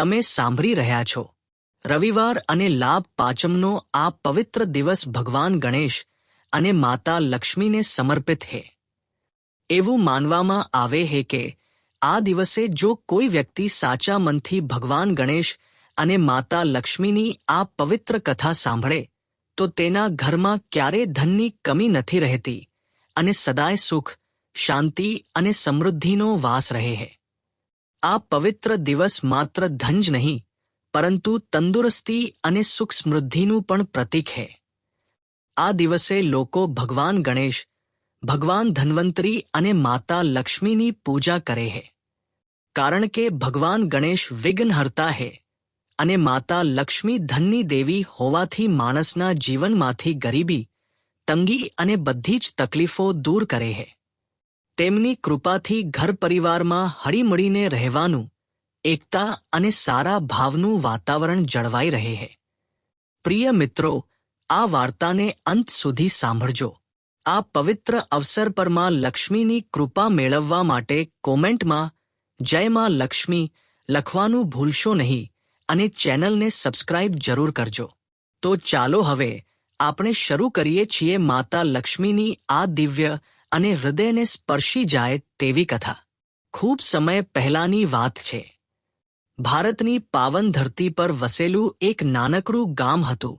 તમે સાંભળી રહ્યા છો. રવિવાર અને લાભ પાંચમનો આ પવિત્ર દિવસ ભગવાન ગણેશ અને માતા લક્ષ્મીને સમર્પિત છે એવું માનવામાં આવે છે કે આ દિવસે જો કોઈ વ્યક્તિ સાચા મનથી ભગવાન ગણેશ અને માતા લક્ષ્મીની આ પવિત્ર કથા સાંભળે, તો તેના ઘરમાં ક્યારે ધનની કમી નથી રહેતી અને સદાય સુખ, શાંતિ અને સમૃદ્ધિનો વાસ રહે છે આ પવિત્ર દિવસ માત્ર ધન જ નહીં, પરંતુ તંદુરસ્તી અને સુખ સમૃદ્ધિનું પણ પ્રતીક છે આ દિવસે લોકો ભગવાન ગણેશ, ભગવાન ધન્વંતરી અને માતા લક્ષ્મીની પૂજા કરે છે કારણ કે ભગવાન ગણેશ વિઘ્નહર્તા છે અને માતા લક્ષ્મી ધનની દેવી હોવાથી માણસના જીવનમાંથી ગરીબી, તંગી અને બધી જ તકલીફો દૂર કરે છે તેમની કૃપાથી ઘર પરિવારમાં હળીમળીને રહેવાનું, એકતા અને સારા ભાવનું વાતાવરણ જળવાઈ રહે છે પ્રિય મિત્રો, આ વાર્તાને અંત સુધી સાંભળજો. આ પવિત્ર અવસર પરમાં લક્ષ્મીની કૃપા મેળવવા માટે કોમેન્ટમાં જય માં લક્ષ્મી લખવાનું ભૂલશો નહીં અને ચેનલને સબસ્ક્રાઇબ જરૂર કરજો. તો ચાલો હવે આપણે શરૂ કરીએ છીએ માતા લક્ષ્મીની આ દિવ્ય અને હૃદયને સ્પર્શી જાય તેવી કથા. ખૂબ સમય પહેલાની વાત છે. ભારતની પાવન ધરતી પર વસેલું એક નાનકડું ગામ હતું,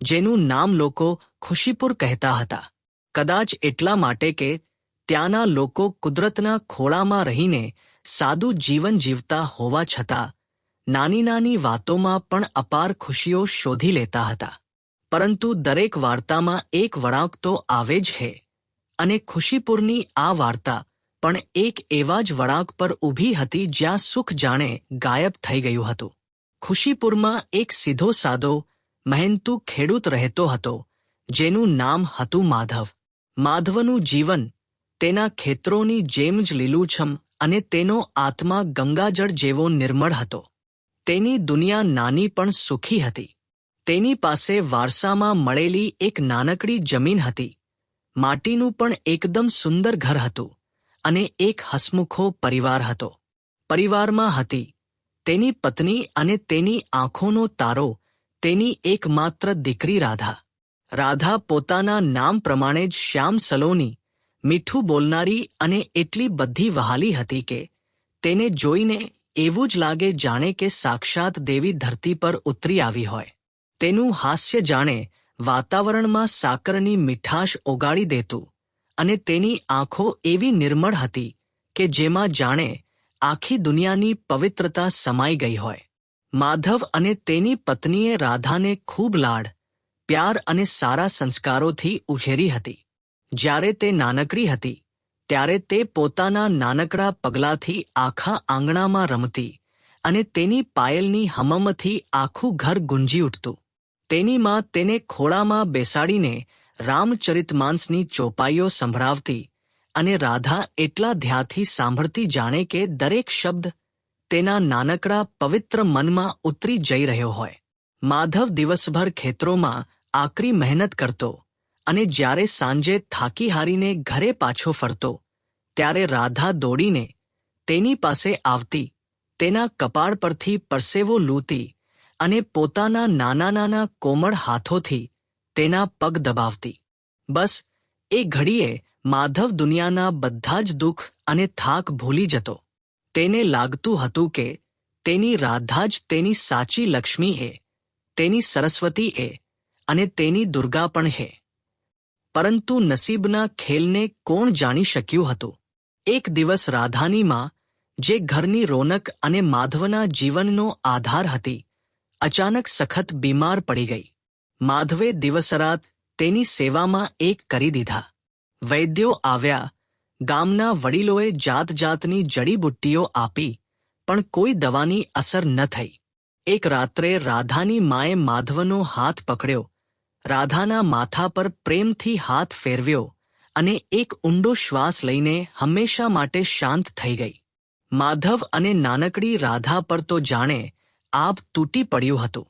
જેનું નામ લોકો ખુશીપુર કહેતા હતા. કદાચ એટલા માટે કે ત્યાંના લોકો કુદરતના ખોળામાં રહીને સાદું જીવન જીવતા હોવા છતાં, નાની નાની વાતોમાં પણ અપાર ખુશીઓ શોધી લેતા હતા. પરંતુ દરેક વાર્તામાં એક વળાંક તો આવે જ છે. અને ખુશીપુરની આ વાર્તા પણ એક એવા જ વળાંક પર ઊભી હતી જ્યાં સુખ જાણે ગાયબ થઈ ગયું હતું. ખુશીપુરમાં એક સીધો સાદો, મહેનતુ ખેડૂત રહેતો હતો, જેનું નામ હતું માધવ. માધવનું જીવન તેના ખેતરોની જેમ જ લીલુંછમ અને તેનો આત્મા ગંગાજળ જેવો નિર્મળ હતો. તેની દુનિયા નાની પણ સુખી હતી. તેની પાસે વારસામાં મળેલી એક નાનકડી જમીન હતી. માટીનું પણ એકદમ સુંદર ઘર હતું અને એક હસમુખો પરિવાર હતો. પરિવારમાં હતી. તેની પત્ની અને તેની આંખોનો તારો, તેની એકમાત્ર દીકરી રાધા. રાધા પોતાના નામ પ્રમાણે જ શ્યામ સલોની, મીઠું બોલનારી અને એટલી બધી વહાલી હતી કે તેને જોઈને એવું જ લાગે જાણે કે સાક્ષાત દેવી ધરતી પર ઉતરી આવી હોય. તેનું હાસ્ય જાણે વાતાવરણમાં સાકરની મીઠાશ ઓગાળી દેતું અને તેની આંખો એવી નિર્મળ હતી કે જેમાં જાણે આખી દુનિયાની પવિત્રતા સમાઈ ગઈ હોય. માધવ અને તેની પત્નીએ રાધાને ખૂબ લાડ, પ્યાર અને સારા સંસ્કારોથી ઉછેરી હતી. જ્યારે તે નાનકડી હતી, ત્યારે તે પોતાના નાનકડા પગલાંથી આખા આંગણામાં રમતી અને તેની પાયલની હમમથી આખું ઘર ગુંજી ઉઠતું. તેની માં તેને ખોળામાં બેસાડીને રામચરિતમાંસની ચોપાઈઓ સંભળાવતી અને રાધા એટલા ધ્યાથી સાંભળતી જાણે કે દરેક શબ્દ તેના નાનકડા પવિત્ર મનમાં ઉતરી જઈ રહ્યો હોય. માધવ દિવસભર ખેતરોમાં આકરી મહેનત કરતો અને જ્યારે સાંજે થાકી હારીને ઘરે પાછો ફરતો, ત્યારે રાધા દોડીને તેની પાસે આવતી, તેના કપાળ પરથી પરસેવો લૂતી અને પોતાના નાના નાના કોમળ હાથોથી તેના પગ દબાવતી. બસ, એ ઘડીએ માધવ દુનિયાના બધા જ દુઃખ અને થાક ભૂલી જતો. તેને લાગતું હતું કે તેની રાધા જ તેની સાચી લક્ષ્મી હે, તેની સરસ્વતી એ અને તેની દુર્ગા પણ હે. પરંતુ નસીબના ખેલને કોણ જાણી શક્યું હતું? એક દિવસ રાધાની માં જે ઘરની રોનક અને માધવના જીવનનો આધાર હતી અચાનક સખત બીમાર પડી ગઈ. માધવે દિવસરાત તેની સેવામાં એક કરી દીધા. વૈદ્યો આવ્યા. ગામના વડીલોએ જાત જાતની જડીબુટ્ટીઓ આપી, પણ કોઈ દવાની અસર ન થઈ. એક રાત્રે રાધાની માએ માધવનો હાથ પકડ્યો. રાધાના માથા પર પ્રેમથી હાથ ફેરવ્યો અને એક ઊંડો શ્વાસ લઈને હંમેશા માટે શાંત થઈ ગઈ. માધવ અને નાનકડી રાધા પર તો જાણે આબ તૂટી પડ્યું હતું.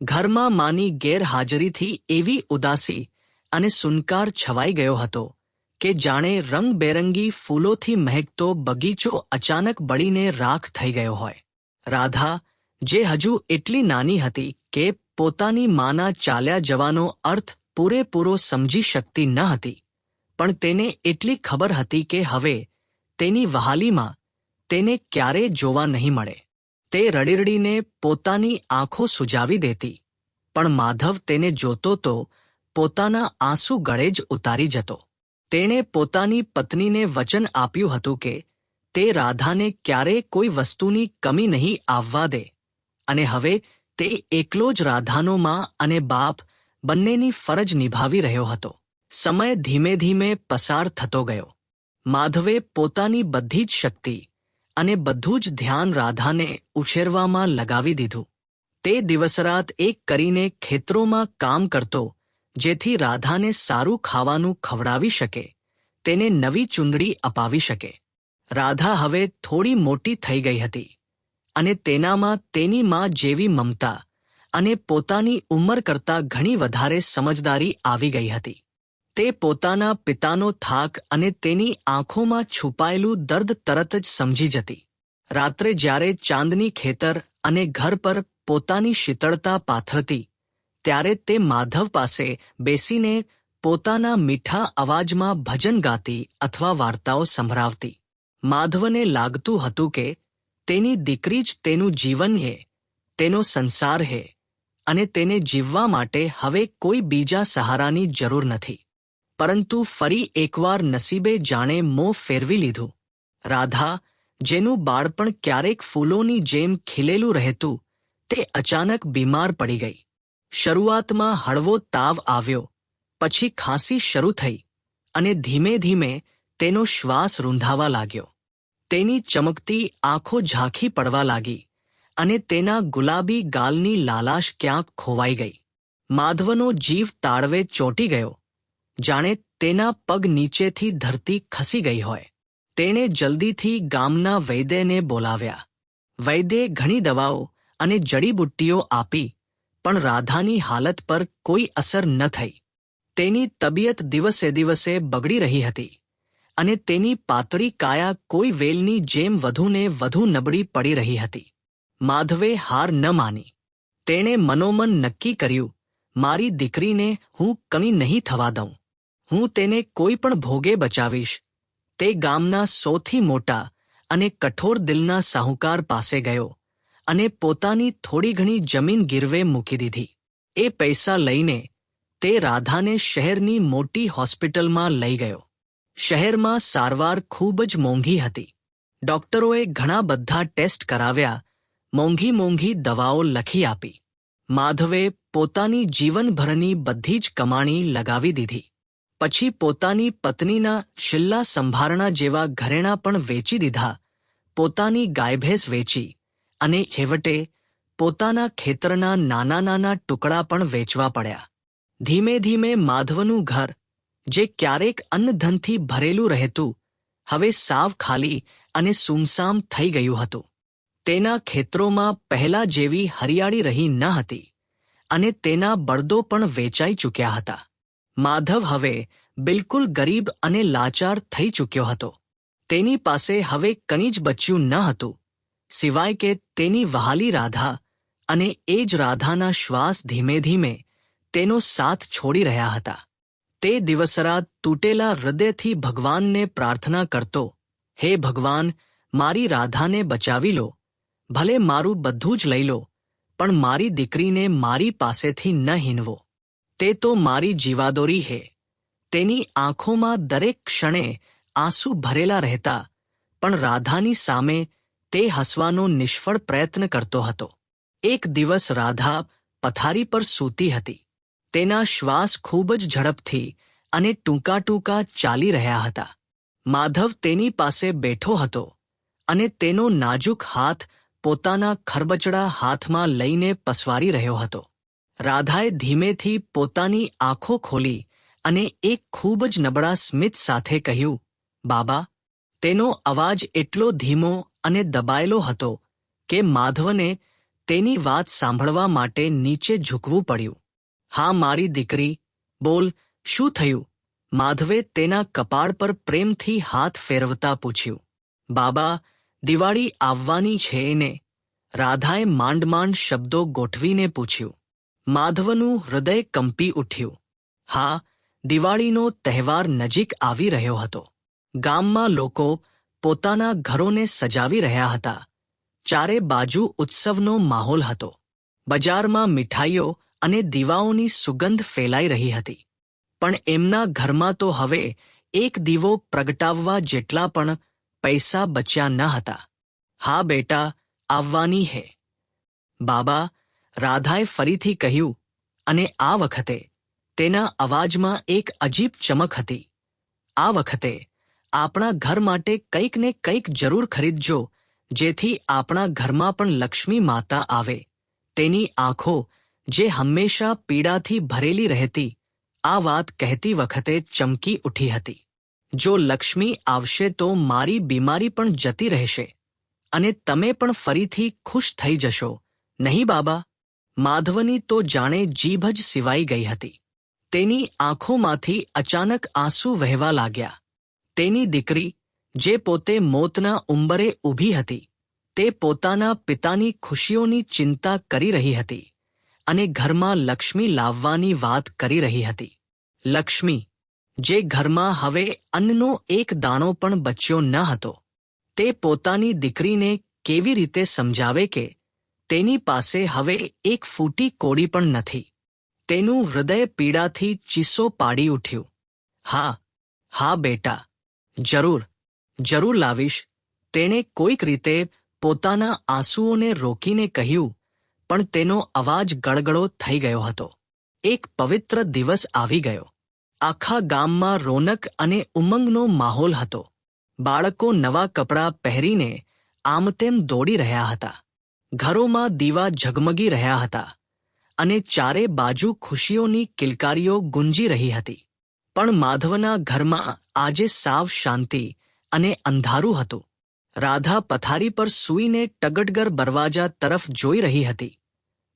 ઘરમાં માની ગેરહાજરીથી એવી ઉદાસી અને સુનકાર છવાઈ ગયો હતો કે જાણે રંગબેરંગી ફૂલોથી મહેકતો બગીચો અચાનક બળીને રાખ થઈ ગયો હોય. રાધા, જે હજુ એટલી નાની હતી કે પોતાની માના ચાલ્યા જવાનો અર્થ પૂરેપૂરો સમજી શકતી ન હતી, પણ તેને એટલી ખબર હતી કે હવે તેની વહાલીમાં તેને ક્યારેય જોવા નહીં મળે. તે રડીરડીને પોતાની આંખો સુજાવી દેતી, પણ માધવ તેને જોતો તો પોતાના આંસુ ગળે જ ઉતારી જતો. તેણે પોતાની પત્નીને વચન આપ્યું હતું કે તે રાધાને ક્યારે કોઈ વસ્તુની કમી નહીં આવવા દે, અને હવે તે એકલો જ રાધાનો માં અને બાપ બંનેની ફરજ નિભાવી રહ્યો હતો. સમય ધીમે ધીમે પસાર થતો ગયો. માધવે પોતાની બધી જ શક્તિ અને બધું જ ધ્યાન રાધાને ઉછેરવામાં લગાવી દીધું. તે દિવસરાત એક કરીને ખેતરોમાં કામ કરતો, જેથી રાધાને સારું ખાવાનું ખવડાવી શકે, તેને નવી ચૂંદડી અપાવી શકે. રાધા હવે થોડી મોટી થઈ ગઈ હતી, અને તેનામાં તેની માં જેવી મમતા અને પોતાની ઉંમર કરતાં ઘણી વધારે સમજદારી આવી ગઈ હતી. તે પોતાના પિતાનો થાક અને તેની આંખોમાં છુપાયેલું દર્દ તરત જ સમજી જતી. રાત્રે જ્યારે ચાંદની ખેતર અને ઘર પર પોતાની શીતળતા પાથરતી, ત્યારે તે માધવ પાસે બેસીને પોતાના મીઠા અવાજમાં ભજન ગાતી અથવા વાર્તાઓ સંભળાવતી. માધવને લાગતું હતું કે તેની દીકરી જ તેનું જીવન હે, તેનો સંસાર હે, અને તેને જીવવા માટે હવે કોઈ બીજા સહારાની જરૂર નથી. પરંતુ ફરી એકવાર નસીબે જાણે મોં ફેરવી લીધું. રાધા, જેનું બાળપણ ક્યારેક ફૂલોની જેમ ખીલેલું રહેતું, તે અચાનક બીમાર પડી ગઈ. શરૂઆતમાં હળવો તાવ આવ્યો, પછી ખાંસી શરૂ થઈ અને ધીમે ધીમે તેનો શ્વાસ રૂંધાવા લાગ્યો. તેની ચમકતી આંખો ઝાંખી પડવા લાગી અને તેના ગુલાબી ગાલની લાલાશ ક્યાંક ખોવાઈ ગઈ. માધવનો જીવ તાળવે ચોંટી ગયો. જાણે તેના પગ નીચેથી ધરતી ખસી ગઈ હોય. તેણે જલ્દીથી ગામના વૈદ્યને બોલાવ્યા. વૈદ્યે ઘણી દવાઓ અને જડીબુટ્ટીઓ આપી, પણ રાધાની હાલત પર કોઈ અસર ન થઈ. તેની તબિયત દિવસે દિવસે બગડી રહી હતી અને તેની પાતળી કાયા કોઈ વેલની જેમ વધુને વધુ નબળી પડી રહી હતી. માધવે હાર ન માની. તેણે મનોમન નક્કી કર્યું, મારી દીકરીને હું કમી નહીં થવા દઉં. હું તેને કોઈ પણ ભોગે બચાવીશ. તે ગામના સૌથી મોટા અને કઠોર દિલના સાહુકાર પાસે ગયો અને પોતાની થોડી ઘણી જમીન ગીરવે મૂકી દીધી. એ પૈસા લઈને તે રાધાને શહેરની મોટી હોસ્પિટલમાં લઈ ગયો. શહેરમાં સારવાર ખૂબ જ મોંઘી હતી. ડોક્ટરોએ ઘણા બધા ટેસ્ટ કરાવ્યા, મોંઘી મોંઘી દવાઓ લખી આપી. માધવે પોતાની જીવનભરની બધી જ કમાણી લગાવી દીધી. પછી પોતાની પત્નીના શિલ્લા સંભારણા જેવા ઘરેણાં પણ વેચી દીધા. પોતાની ગાયભેંસ વેચી અને છેવટે પોતાના ખેતરના નાના નાના ટુકડા પણ વેચવા પડ્યા. ધીમે ધીમે માધવનું ઘર, જે ક્યારેક અન્નધનથી ભરેલું રહેતું, હવે સાવ ખાલી અને સુમસામ થઈ ગયું હતું. તેના ખેતરોમાં પહેલા જેવી હરિયાળી રહી ન હતી અને તેના બળદો પણ વેચાઈ ચૂક્યા હતા. માધવ હવે બિલકુલ ગરીબ અને લાચાર થઈ ચૂક્યો હતો. તેની પાસે હવે કંઈ જ બચ્યું ન હતું. સિવાય કે તેની વહાલી રાધા અને એ જ રાધાના શ્વાસ ધીમે ધીમે તેનો સાથ છોડી રહ્યા હતા. તે દિવસરાત તૂટેલા હૃદયથી ભગવાનને પ્રાર્થના કરતો, હે ભગવાન, મારી રાધાને બચાવી લો. ભલે મારું બધું જ લઈ લો, પણ મારી દીકરીને મારી પાસેથી ન હીનવો. તે તો મારી જીવાદોરી હે. તેની આંખોમાં દરેક ક્ષણે આંસુ ભરેલા રહેતા, પણ રાધાની સામે તે હસવાનો નિષ્ફળ પ્રયત્ન કરતો હતો. એક દિવસ રાધા પથારી પર સૂતી હતી. તેના શ્વાસ ખૂબ જ ઝડપથી અને ટૂંકા ટૂંકા ચાલી રહ્યા હતા. માધવ તેની પાસે બેઠો હતો અને તેનો નાજુક હાથ પોતાના ખરબચડા હાથમાં લઈને પસવારી રહ્યો હતો. રાધાએ ધીમેથી પોતાની આંખો ખોલી અને એક ખૂબ જ નબળા સ્મિત સાથે કહ્યું, બાબા, તેનો અવાજ એટલો ધીમો અને દબાયેલો હતો કે માધવને તેની વાત સાંભળવા માટે નીચે ઝૂકવું પડ્યું. હા, મારી દીકરી, બોલ, શું થયું? માધવે તેના કપાળ પર પ્રેમથી હાથ ફેરવતા પૂછ્યું, બાબા, દિવાળી આવવાની છે એને રાધાએ માંડ માંડ શબ્દો ગોઠવીને પૂછ્યું માધવનું હૃદય કંપી ઉઠ્યું. હા, દિવાળીનો તહેવાર નજીક આવી રહ્યો હતો. ગામમાં લોકો પોતાના ઘરોને સજાવી રહ્યા હતા. ચારે બાજુ ઉત્સવનો માહોલ હતો. બજારમાં મીઠાઈઓ અને દીવાઓની સુગંધ ફેલાઈ રહી હતી. પણ એમના ઘરમાં તો હવે એક દીવો પ્રગટાવવા જેટલા પણ પૈસા બચ્યા ન હતા. હા બેટા, આવવાની હે. બાબા રાધાએ ફરીથી કહ્યું, અને આ વખતે તેના અવાજમાં એક અજીબ ચમક હતી. આ વખતે આપણા ઘર માટે કંઈક ને કંઈક જરૂર ખરીદજો, જેથી આપણા ઘરમાં પણ લક્ષ્મી માતા આવે. તેની આંખો જે હંમેશા પીડાથી ભરેલી રહેતી, આ વાત કહેતી વખતે ચમકી ઉઠી હતી. જો લક્ષ્મી આવશે તો મારી બીમારી પણ જતી રહેશે. અને તમે પણ ફરીથી ખુશ થઈ જશો, નહીં બાબા? માધવની તો જાણે જીભ જ સિવાઈ ગઈ હતી. તેની આંખોમાંથી અચાનક આંસુ વહેવા લાગ્યા. તેની દીકરી, જે પોતે મોતના ઉંબરે ઊભી હતી, તે પોતાના પિતાની ખુશીઓની ચિંતા કરી રહી હતી અને ઘરમાં લક્ષ્મી લાવવાની વાત કરી રહી હતી. લક્ષ્મી, જે ઘરમાં હવે અન્નનો એક દાણો પણ બચ્યો ન હતો, તે પોતાની દીકરીને કેવી રીતે સમજાવે કે તેની પાસે હવે એક ફૂટી કોડી પણ નથી. તેનું હૃદય પીડાથી ચીસો પાડી ઉઠ્યું. હા હા બેટા, જરૂર જરૂર લાવીશ. તેણે કોઈક રીતે પોતાના આંસુઓને રોકીને કહ્યું, પણ તેનો અવાજ ગળગળો થઈ ગયો હતો. એક પવિત્ર દિવસ આવી ગયો. આખા ગામમાં રોનક અને ઉમંગનો માહોલ હતો. બાળકો નવા કપડાં પહેરીને આમ તેમ દોડી રહ્યા હતા. ઘરોમાં દીવા ઝગમગી રહ્યા હતા અને ચારે બાજુ ખુશીઓની કિલકારીઓ ગુંજી રહી હતી. પણ માધવના ઘરમાં આજે સાવ શાંતિ અને અંધારું હતું. રાધા પથારી પર સૂઈને ટગટગર બરવાજા તરફ જોઈ રહી હતી.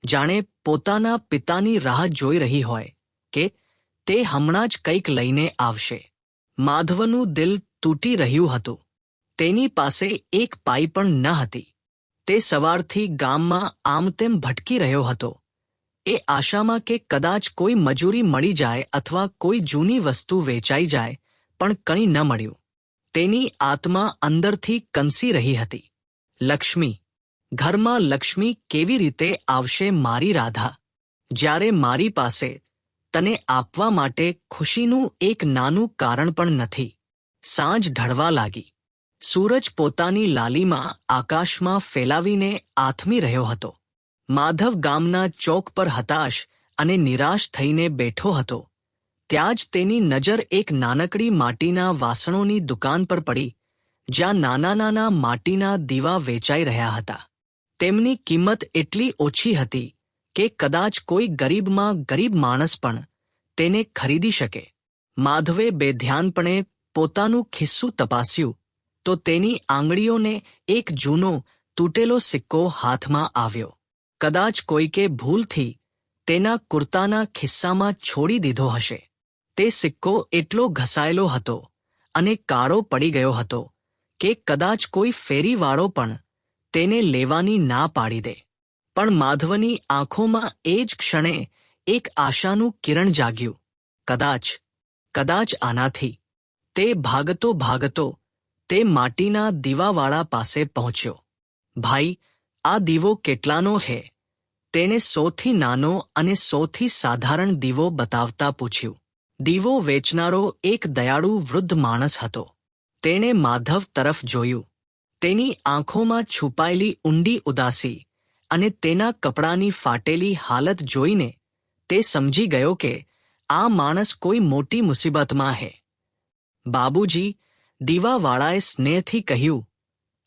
જાણે પોતાના પિતાની રાહ જોઈ રહી હોય કે તે હમણાં જ કંઈક લઈને આવશે. માધવનું દિલ તૂટી રહ્યું હતું. તેની પાસે એક પાઈ પણ ન હતી. તે સવારથી ગામમાં આમ તેમ ભટકી રહ્યો હતો. એ આશામાં કે કદાચ કોઈ મજૂરી મળી જાય અથવા કોઈ જૂની વસ્તુ વેચાઈ જાય, પણ કંઈ ન મળ્યું. તેની આત્મા અંદરથી કંસી રહી હતી. લક્ષ્મી, ઘરમાં લક્ષ્મી કેવી રીતે આવશે મારી રાધા? જ્યારે મારી પાસે તને આપવા માટે ખુશીનું એક નાનું કારણ પણ નથી. સાંજ ઢળવા લાગી. સૂરજ પોતાની લાલીમાં આકાશમાં ફેલાવીને આથમી રહ્યો હતો. માધવ ગામના ચોક પર હતાશ અને નિરાશ થઈને બેઠો હતો. ત્યાં જ તેની નજર એક નાનકડી માટીના વાસણોની દુકાન પર પડી, જ્યાં નાના નાના માટીના દીવા વેચાઈ રહ્યા હતા. તેમની કિંમત એટલી ઓછી હતી કે કદાચ કોઈ ગરીબમાં ગરીબ માણસ પણ તેને ખરીદી શકે. માધવે બેધ્યાનપણે પોતાનું ખિસ્સું તપાસ્યું તો તેની આંગળીઓને એક જૂનો તૂટેલો સિક્કો હાથમાં આવ્યો. કદાચ કોઈકે ભૂલથી તેના કુર્તાના ખિસ્સામાં છોડી દીધો હશે. તે સિક્કો એટલો ઘસાયેલો હતો અને કાળો પડી ગયો હતો કે કદાચ કોઈ ફેરીવાળો પણ તેને લેવાની ના પાડી દે. પણ માધવની આંખોમાં એ જ ક્ષણે એક આશાનું કિરણ જાગ્યું. કદાચ કદાચ આનાથી. તે ભાગતો ભાગતો તે માટીના દીવાવાળા પાસે પહોંચ્યો. ભાઈ, આ દીવો કેટલાનો હે? તેણે સૌથી નાનો અને સૌથી સાધારણ દીવો બતાવતા પૂછ્યું. દીવો વેચનારો એક દયાળુ વૃદ્ધ માણસ હતો. તેણે માધવ તરફ જોયું. તેની આંખોમાં છુપાયેલી ઊંડી ઉદાસી અને તેના કપડાની ફાટેલી હાલત જોઈને તે સમજી ગયો કે આ માણસ કોઈ મોટી મુસીબતમાં હે. બાબુજી દીવાવાળાએ સ્નેહથી કહ્યું,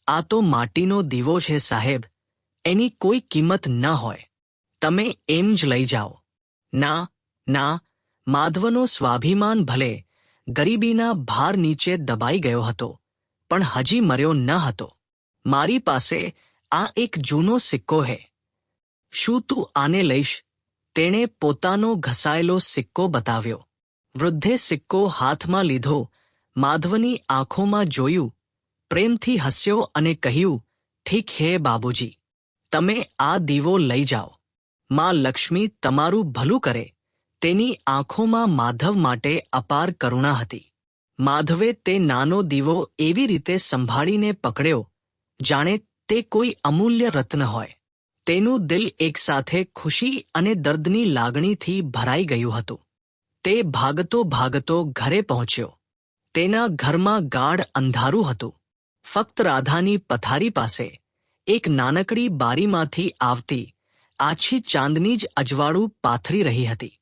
આ તો માટીનો દીવો છે, સાહેબ. એની કોઈ કિંમત ન હોય. તમે એમ જ લઈ જાઓ. ના ના, માધવનો સ્વાભિમાન ભલે ગરીબીના ભાર નીચે દબાઈ ગયો હતો, પણ હજી મર્યો ન હતો. મારી પાસે આ એક જૂનો સિક્કો હે. શું તું આને લઈશ? તેણે પોતાનો ઘસાયેલો સિક્કો બતાવ્યો. વૃદ્ધે સિક્કો હાથમાં લીધો માધવની આંખોમાં જોયું, પ્રેમથી હસ્યો અને કહ્યું, ઠીક હે બાબુજી, તમે આ દીવો લઈ જાઓ. માં લક્ષ્મી તમારું ભલું કરે. તેની આંખોમાં માધવ માટે અપાર કરુણા હતી. માધવે તે નાનો દીવો એવી રીતે સંભાળીને પકડ્યો, જાણે તે કોઈ અમૂલ્ય રત્ન હોય. તેનું દિલ એકસાથે ખુશી અને દર્દની લાગણીથી ભરાઈ ગયું હતું. તે ભાગતો ભાગતો ઘરે પહોંચ્યો. તેના ઘરમાં ગાઢ અંધારું હતું. ફક્ત રાધાની પથારી પાસે એક નાનકડી બારીમાંથી આવતી આછી ચાંદની જ અજવાળું પાથરી રહી હતી.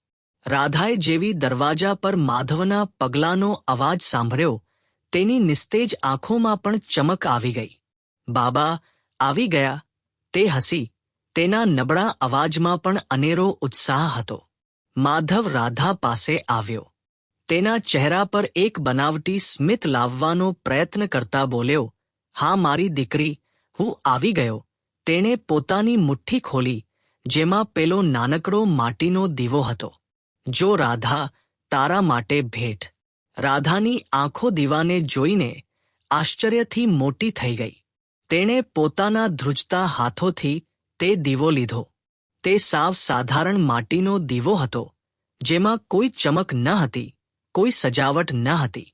રાધાએ જેવી દરવાજા પર માધવના પગલાંનો અવાજ સાંભળ્યો, તેની નિસ્તેજ આંખોમાં પણ ચમક આવી ગઈ. બાબા, આવી ગયા. તે હસી, તેના નબળા અવાજમાં પણ અનેરો ઉત્સાહ હતો. માધવ રાધા પાસે આવ્યો. તેના ચહેરા પર એક બનાવટી સ્મિત લાવવાનો પ્રયત્ન કરતા બોલ્યો, હા, મારી દીકરી, હું આવી ગયો. તેણે પોતાની મુઠ્ઠી ખોલી, જેમાં પેલો નાનકડો માટીનો દીવો હતો. જો રાધા, તારા માટે ભેટ. રાધાની આંખો દીવાને જોઈને આશ્ચર્યથી મોટી થઈ ગઈ. તેણે પોતાના ધ્રુજતા હાથોથી તે દીવો લીધો. તે સાવ સાધારણ માટીનો દીવો હતો, જેમાં કોઈ ચમક ન હતી. કોઈ સજાવટ ન હતી.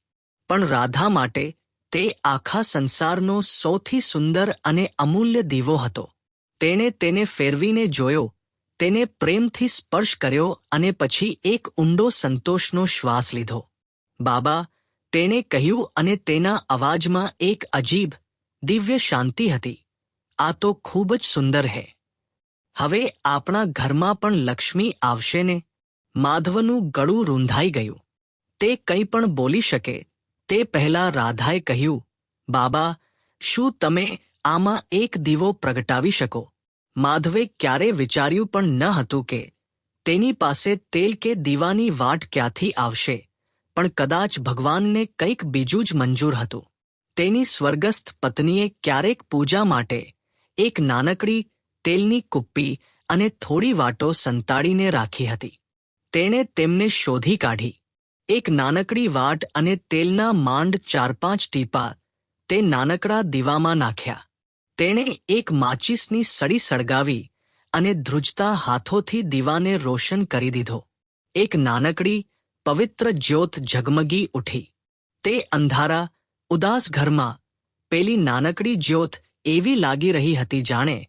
પણ રાધા માટે તે આખા સંસારનો સૌથી સુંદર અને અમૂલ્ય દીવો હતો. તેણે તેને ફેરવીને જોયો, તેને પ્રેમથી સ્પર્શ કર્યો અને પછી એક ઊંડો સંતોષનો શ્વાસ લીધો. બાબા, તેણે કહ્યું અને તેના અવાજમાં એક અજીબ, દિવ્ય શાંતિ હતી. આ તો ખૂબ જ સુંદર હે. હવે આપણા ઘરમાં પણ લક્ષ્મી આવશે ને? માધવનું ગળું રૂંધાઈ ગયું. તે કંઈ પણ બોલી શકે, તે પહેલાં રાધાએ કહ્યું, બાબા, શું તમે આમાં એક દીવો પ્રગટાવી શકો? માધવે ક્યારે વિચાર્યું પણ ન હતું કે તેની પાસે તેલ કે દીવાની વાટ ક્યાંથી આવશે, પણ કદાચ ભગવાનને કંઈક બીજું જ મંજૂર હતું. તેની સ્વર્ગસ્થ પત્નીએ ક્યારેક પૂજા માટે એક નાનકડી તેલની કુપ્પી અને થોડી વાટો સંતાડીને રાખી હતી. તેણે તેમને શોધી કાઢી. એક નાનકડી વાટ અને તેલના માંડ ચાર પાંચ ટીપા તે નાનકડા દીવામાં નાખ્યા. તેણે એક માચીસની સડી સળગાવી અને ધ્રુજતા હાથોથી દીવાને રોશન કરી દીધો. એક નાનકડી, પવિત્ર જ્યોત ઝગમગી ઉઠી. તે અંધારા, ઉદાસ ઘરમાં પેલી નાનકડી જ્યોત એવી લાગી રહી હતી જાણે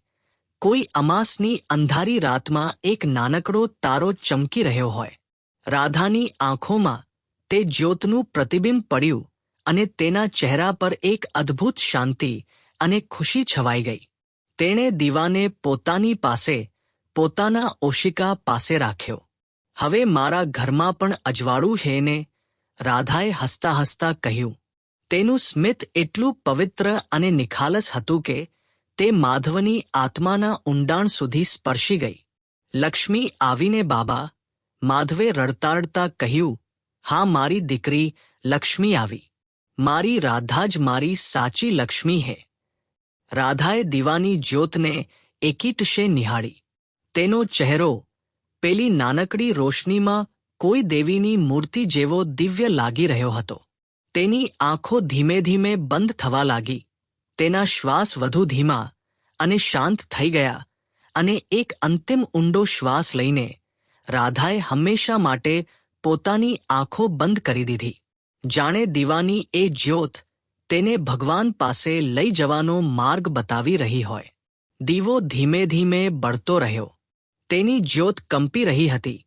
કોઈ અમાસની અંધારી રાતમાં એક નાનકડો તારો ચમકી રહ્યો હોય. રાધાની આંખોમાં તે જ્યોતનું પ્રતિબિંબ પડ્યું અને તેના ચહેરા પર એક અદ્ભુત શાંતિ અને ખુશી છવાઈ ગઈ. તેણે દીવાને પોતાની પાસે, પોતાના ઓશિકા પાસે રાખ્યો. હવે મારા ઘરમાં પણ અજવાળું છે ને, રાધાએ હસતા હસતા કહ્યું. તેનું સ્મિત એટલું પવિત્ર અને નિખાલસ હતું કે તે માધવની આત્માના ઊંડાણ સુધી સ્પર્શી ગઈ. લક્ષ્મી આવીને બાબા, માધવે રડતા રડતા કહ્યું હા, મારી દીકરી લક્ષ્મી આવી. મારી રાધા જ મારી સાચી લક્ષ્મી હે. રાધાએ દીવાની જ્યોતને એકીટશે નિહાળી. તેનો ચહેરો પેલી નાનકડી રોશનીમાં કોઈ દેવીની મૂર્તિ જેવો દિવ્ય લાગી રહ્યો હતો. તેની આંખો ધીમે ધીમે બંધ થવા લાગી. તેના શ્વાસ વધુ ધીમા અને શાંત થઈ ગયા અને એક અંતિમ ઊંડો શ્વાસ લઈને રાધાએ હંમેશા માટે પોતાની આંખો બંધ કરી દીધી. જાણે દીવાની એ જ્યોત તેને ભગવાન પાસે લઈ જવાનો માર્ગ બતાવી રહી હોય. દીવો ધીમે ધીમે બળતો રહ્યો. તેની જ્યોત કંપી રહી હતી.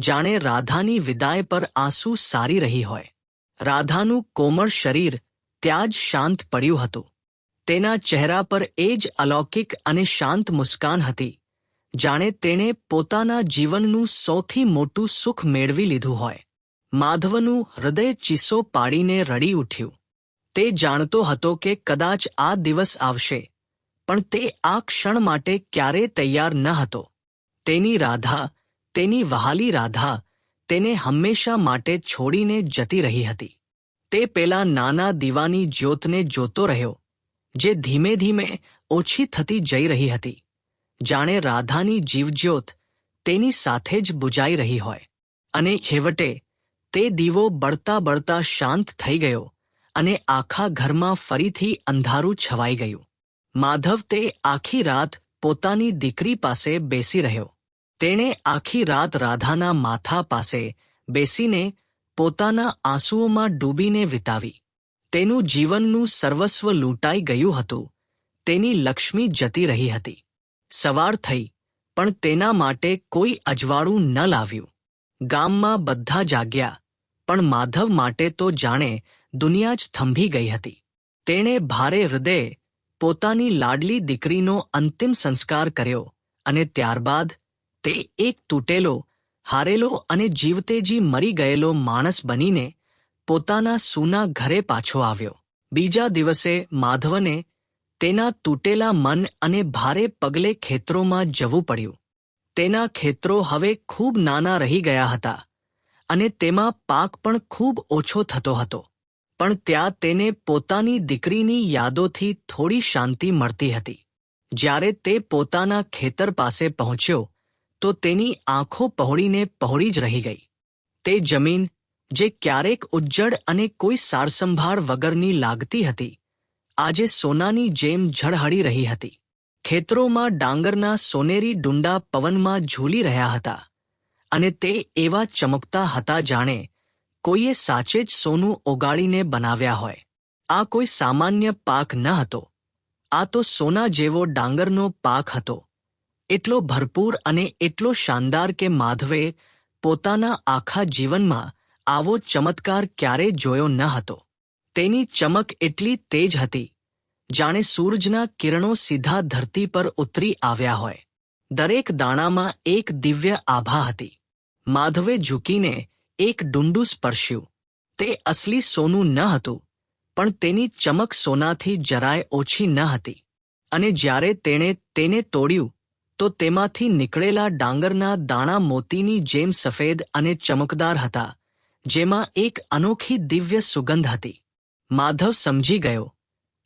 જાણે રાધાની વિદાય પર આંસુ સારી રહી હોય. રાધાનું કોમળ શરીર ત્યાં જ શાંત પડ્યું હતું. તેના ચહેરા પર એ જ અલૌકિક અને શાંત મુસ્કાન હતી. જાણે તેણે પોતાના જીવનનું સૌથી મોટું સુખ મેળવી લીધું હોય. માધવનું હૃદય ચીસો પાડીને રડી ઉઠ્યું. તે જાણતો હતો કે કદાચ આ દિવસ આવશે, પણ તે આ ક્ષણ માટે ક્યારે તૈયાર ન હતો. તેની રાધા, તેની વહાલી રાધા, તેને હંમેશા માટે છોડીને જતી રહી હતી. તે પેલા નાના દીવાની જ્યોતને જોતો રહ્યો, જે ધીમે ધીમે ઓછી થતી જઈ રહી હતી. જાણે રાધાની જીવજ્યોત તેની સાથે જ બુજાઈ રહી હોય. અને છેવટે તે દીવો બળતા બળતા શાંત થઈ ગયો અને આખા ઘરમાં ફરીથી અંધારું છવાઈ ગયું. માધવ તે આખી રાત પોતાની દીકરી પાસે બેસી રહ્યો. તેણે આખી રાત રાધાના માથા પાસે બેસીને પોતાના આંસુઓમાં ડૂબીને વિતાવી. તેનું જીવનનું સર્વસ્વ લૂંટાઈ ગયું હતું. તેની લક્ષ્મી જતી રહી હતી. સવાર થઈ, પણ તેના માટે કોઈ અજવાળું ન લાવ્યું. ગામમાં બધા જાગ્યા, પણ માધવ માટે તો જાણે દુનિયા જ થંભી ગઈ હતી. તેણે ભારે હૃદયે પોતાની લાડલી દીકરીનો અંતિમ સંસ્કાર કર્યો અને ત્યારબાદ તે એક તૂટેલો, હારેલો અને જીવતેજી મરી ગયેલો માણસ બનીને પોતાના સૂના ઘરે પાછો આવ્યો. બીજા દિવસે માધવને તેના તૂટેલા મન અને ભારે પગલે ખેતરોમાં જવું પડ્યું. તેના ખેતરો હવે ખૂબ નાના રહી ગયા હતા અને તેમાં પાક પણ ખૂબ ઓછો થતો હતો. પણ ત્યાં તેને પોતાની દીકરીની યાદોથી થોડી શાંતિ મળતી હતી. જ્યારે તે પોતાના ખેતર પાસે પહોંચ્યો, તો તેની આંખો પહોળીને પહોળી જ રહી ગઈ. તે જમીન, જે ક્યારેક ઉજ્જડ અને કોઈ સારસંભાળ વગરની લાગતી હતી આજે સોનાની જેમ ઝળહળી રહી હતી. ખેતરોમાં ડાંગરના સોનેરી ડુંડા પવનમાં ઝૂલી રહ્યા હતા અને તે એવા ચમકતા હતા જાણે કોઈએ સાચે જ સોનું ઓગાળીને બનાવ્યા હોય. આ કોઈ સામાન્ય પાક ન હતો. આ તો સોના જેવો ડાંગરનો પાક હતો. એટલો ભરપૂર અને એટલો શાનદાર કે માધવે પોતાના આખા જીવનમાં આવો ચમત્કાર ક્યારેય જોયો ન હતો. તેની ચમક એટલી તેજ હતી, જાણે સૂરજના કિરણો સીધા ધરતી પર ઉતરી આવ્યા હોય. દરેક દાણામાં એક દિવ્ય આભા હતી. માધવે ઝૂકીને એક ડુંડું સ્પર્શ્યું. તે અસલી સોનું ન હતું, પણ તેની ચમક સોનાથી જરાય ઓછી ન હતી. અને જ્યારે તેણે તેને તોડ્યું, તો તેમાંથી નીકળેલા ડાંગરના દાણા મોતીની જેમ સફેદ અને ચમકદાર હતા, જેમાં એક અનોખી દિવ્ય સુગંધ હતી. માધવ સમજી ગયો.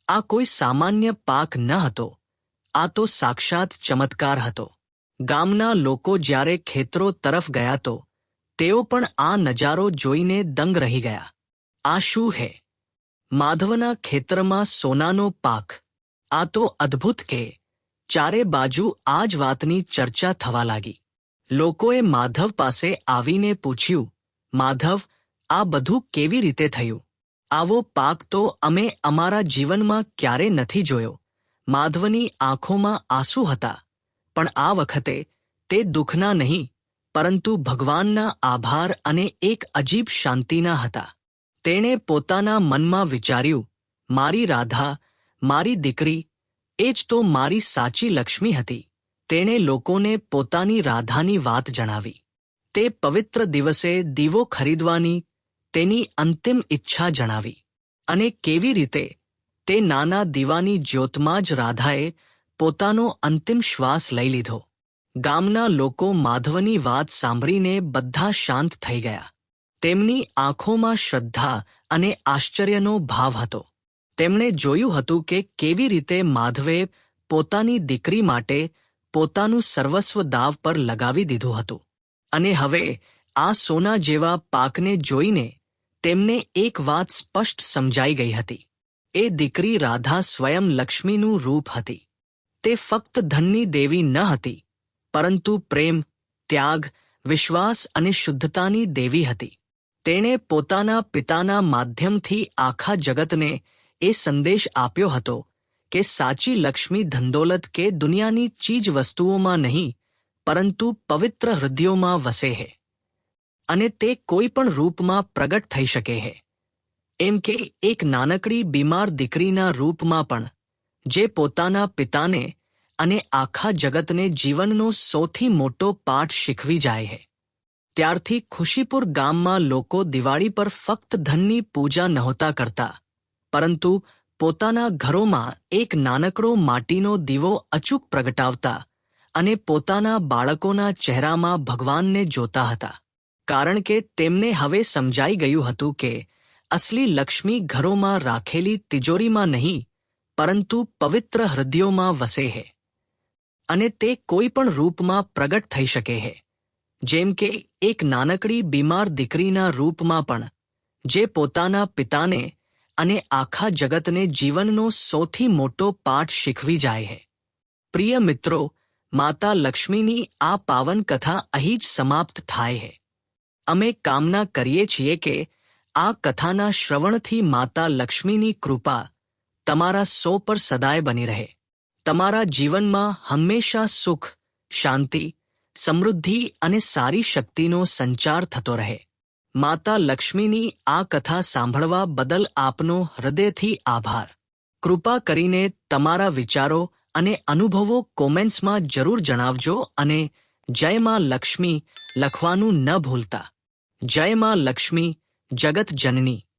આ કોઈ સામાન્ય પાક ન હતો. આ તો સાક્ષાત ચમત્કાર હતો. ગામના લોકો જ્યારે ખેતરો તરફ ગયા તો, તેઓ પણ આ નજારો જોઈને દંગ રહી ગયા. આ શું હે? માધવના ખેતરમાં સોનાનો પાક. આ તો અદ્ભુત કે? ચારે બાજુ આ જ વાતની ચર્ચા થવા લાગી. લોકોએ માધવ પાસે આવીને પૂછ્યું, માધવ, આ બધું કેવી રીતે થયું? આવો પાક તો અમે અમારા જીવનમાં ક્યારે નથી જોયો. માધવની આંખોમાં આંસુ હતા. પણ આ વખતે તે દુઃખના નહીં, પરંતુ ભગવાનના આભાર અને એક અજીબ શાંતિના હતા. તેણે પોતાના મનમાં વિચાર્યું, મારી રાધા, મારી દીકરી, એ જ તો મારી સાચી લક્ષ્મી હતી. તેણે લોકોને પોતાની રાધાની વાત જણાવી. તે પવિત્ર દિવસે દીવો ખરીદવાની તેની અંતિમ ઈચ્છા જણાવી અને કેવી રીતે તે નાના દીવાની જ્યોતમાં જ રાધાએ પોતાનો અંતિમ શ્વાસ લઈ લીધો. ગામના લોકો માધવની વાત સાંભળીને બધા શાંત થઈ ગયા. તેમની આંખોમાં શ્રદ્ધા અને આશ્ચર્યનો ભાવ હતો. તેમણે જોયું હતું કે કેવી રીતે માધવે પોતાની દીકરી માટે પોતાનું સર્વસ્વ દાવ પર લગાવી દીધું હતું. અને હવે આ સોના જેવા પાકને જોઈને તેમને એક વાત સ્પષ્ટ સમજાઈ ગઈ હતી. એ દીકરી રાધા સ્વયં લક્ષ્મીનું રૂપ હતી. તે ફક્ત ધનની દેવી ન હતી, પરંતુ પ્રેમ, ત્યાગ, વિશ્વાસ અને શુદ્ધતાની દેવી હતી. તેણે પોતાના પિતાના માધ્યમથી આખા જગતને એ સંદેશ આપ્યો હતો કે સાચી લક્ષ્મી ધંદોલત કે દુનિયાની ચીજ વસ્તુઓમાં નહીં, પરંતુ પવિત્ર હૃદયોમાં વસે હે. અને તે કોઈ પણ રૂપમાં પ્રગટ થઈ શકે છે એમ કે એક નાનકડી બીમાર દીકરીના રૂપમાં પણ, જે પોતાના પિતાને અને આખા જગતને જીવનનો સૌથી મોટો પાઠ શીખવી જાય છે ત્યારથી ખુશીપુર ગામમાં લોકો દિવાળી પર ફક્ત ધનની પૂજા નહોતા કરતા, પરંતુ પોતાના ઘરોમાં એક નાનકડો માટીનો દીવો અચૂક પ્રગટાવતા અને પોતાના બાળકોના ચહેરામાં ભગવાનને જોતા હતા. કારણ કે તેમને હવે સમજાઈ ગયું હતું કે અસલી લક્ષ્મી ઘરોમાં રાખેલી તિજોરીમાં નહીં, પરંતુ પવિત્ર હૃદયોમાં વસે છે અને તે કોઈ પણ રૂપમાં પ્રગટ થઈ શકે છે જેમ કે એક નાનકડી બીમાર દીકરીના રૂપમાં પણ, જે પોતાના પિતાને અને આખા જગતને જીવનનો સૌથી મોટો પાઠ શીખવી જાય છે પ્રિય મિત્રો, માતા લક્ષ્મીની આ પાવન કથા અહીં જ સમાપ્ત થાય છે અમે કામના કરીએ છીએ કે આ કથાના શ્રવણથી માતા લક્ષ્મીની કૃપા તમારા સો પર સદાય બની રહે. તમારા જીવનમાં હંમેશા સુખ, શાંતિ, સમૃદ્ધિ અને સારી શક્તિનો સંચાર થતો રહે. માતા લક્ષ્મીની આ કથા સાંભળવા બદલ આપનો હૃદયથી આભાર. કૃપા કરીને તમારા વિચારો અને અનુભવો કોમેન્ટ્સમાં જરૂર જણાવજો અને જય માં લક્ષ્મી લખવાનું ન ભૂલતા. જય માં લક્ષ્મી જગત જનની.